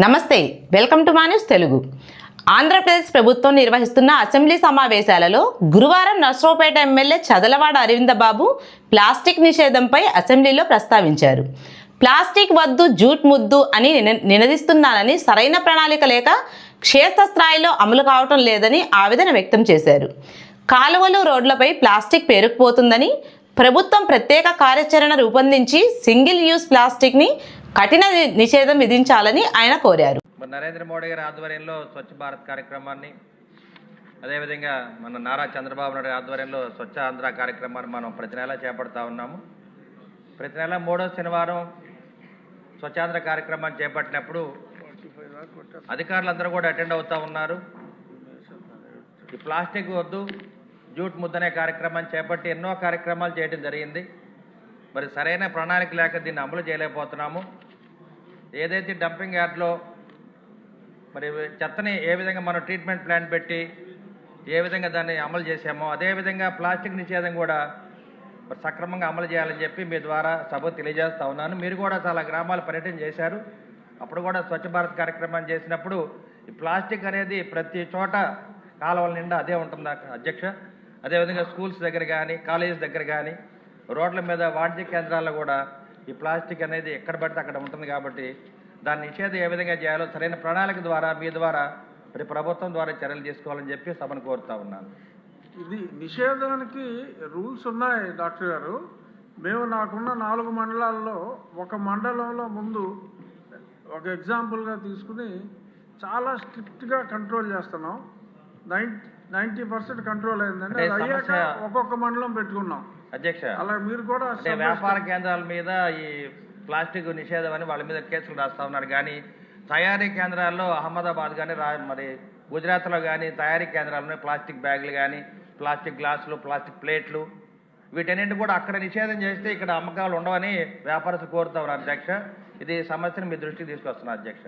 నమస్తే welcome to మా తెలుగు. ఆంధ్రప్రదేశ్ ప్రభుత్వం నిర్వహిస్తున్న అసెంబ్లీ సమావేశాలలో గురువారం నర్సరావుపేట ఎమ్మెల్యే చదలవాడ అరవిందబాబు ప్లాస్టిక్ నిషేధంపై అసెంబ్లీలో ప్రస్తావించారు. ప్లాస్టిక్ వద్దు జూట్ ముద్దు అని నిన- నినదిస్తున్నానని సరైన ప్రణాళిక లేక క్షేత్రస్థాయిలో అమలు కావటం లేదని ఆవేదన వ్యక్తం చేశారు. కాలువలు రోడ్లపై ప్లాస్టిక్ పేరుకుపోతుందని ప్రభుత్వం ప్రత్యేక కార్యాచరణ రూపొందించి సింగిల్ యూస్ ప్లాస్టిక్ని కఠిన నిషేధం విధించాలని ఆయన కోరారు. నరేంద్ర మోడీ గారి ఆధ్వర్యంలో స్వచ్ఛ భారత్ కార్యక్రమాన్ని అదేవిధంగా మన నారా చంద్రబాబు నాయుడు ఆధ్వర్యంలో స్వచ్ఛ ఆంధ్ర కార్యక్రమాన్ని మనం ప్రతి నెల చేపడతా ఉన్నాము. ప్రతి నెల మూడో శనివారం స్వచ్ఛాంధ్ర కార్యక్రమాన్ని చేపట్టినప్పుడు అధికారులందరూ కూడా అటెండ్ అవుతూ ఉన్నారు. ఈ ప్లాస్టిక్ వద్దు జూట్ ముద్దనే కార్యక్రమాన్ని చేపట్టి ఎన్నో కార్యక్రమాలు చేయడం జరిగింది. మరి సరైన ప్రణాళిక లేక దీన్ని అమలు చేయలేకపోతున్నాము. ఏదైతే డంపింగ్ యార్డ్లో మరి చెత్తని ఏ విధంగా మనం ట్రీట్మెంట్ ప్లాన్ పెట్టి ఏ విధంగా దాన్ని అమలు చేసామో అదేవిధంగా ప్లాస్టిక్ నిషేధం కూడా మరి సక్రమంగా అమలు చేయాలని చెప్పి మీ ద్వారా సభ తెలియజేస్తా ఉన్నాను. మీరు కూడా చాలా గ్రామాల పర్యటన చేశారు. అప్పుడు కూడా స్వచ్ఛ భారత్ కార్యక్రమాన్ని చేసినప్పుడు ఈ ప్లాస్టిక్ అనేది ప్రతి చోట కాలువల నిండా అదే ఉంటుంది అధ్యక్ష. అదేవిధంగా స్కూల్స్ దగ్గర కానీ కాలేజెస్ దగ్గర కానీ రోడ్ల మీద వాణిజ్య కేంద్రాల్లో కూడా ఈ ప్లాస్టిక్ అనేది ఎక్కడ పడితే అక్కడ ఉంటుంది కాబట్టి దాని నిషేధం ఏ విధంగా చేయాలో సరైన ప్రణాళిక ద్వారా మీ ద్వారా మరి ప్రభుత్వం ద్వారా చర్యలు తీసుకోవాలని చెప్పి సభను కోరుతా ఉన్నాను. ఇది నిషేధానికి రూల్స్ ఉన్నాయి డాక్టర్ గారు. మేము నాకున్న నాలుగు మండలాల్లో ఒక మండలంలో ముందు ఒక ఎగ్జాంపుల్గా తీసుకుని చాలా స్ట్రిక్ట్గా కంట్రోల్ చేస్తున్నాం. నైన్ నైంటీ పర్సెంట్ కంట్రోల్ అయిందండి. అది అయ్యాక ఒక్కొక్క మండలం పెట్టుకున్నాం. అధ్యక్ష అలా మీరు కూడా వ్యాపార కేంద్రాల మీద ఈ ప్లాస్టిక్ నిషేధం అని వాళ్ళ మీద కేసులు రాస్తా ఉన్నారు. కానీ తయారీ కేంద్రాల్లో అహ్మదాబాద్ కానీ రా మరి గుజరాత్లో కానీ తయారీ కేంద్రాల్లో ప్లాస్టిక్ బ్యాగులు కానీ ప్లాస్టిక్ గ్లాసులు ప్లాస్టిక్ ప్లేట్లు వీటన్నింటి కూడా అక్కడ నిషేధం చేస్తే ఇక్కడ అమ్మకాలు ఉండవని వ్యాపారస్తులు కోరుతా ఉన్నారు అధ్యక్ష. ఇది సమస్యను మీ దృష్టికి తీసుకొస్తున్నారు అధ్యక్ష.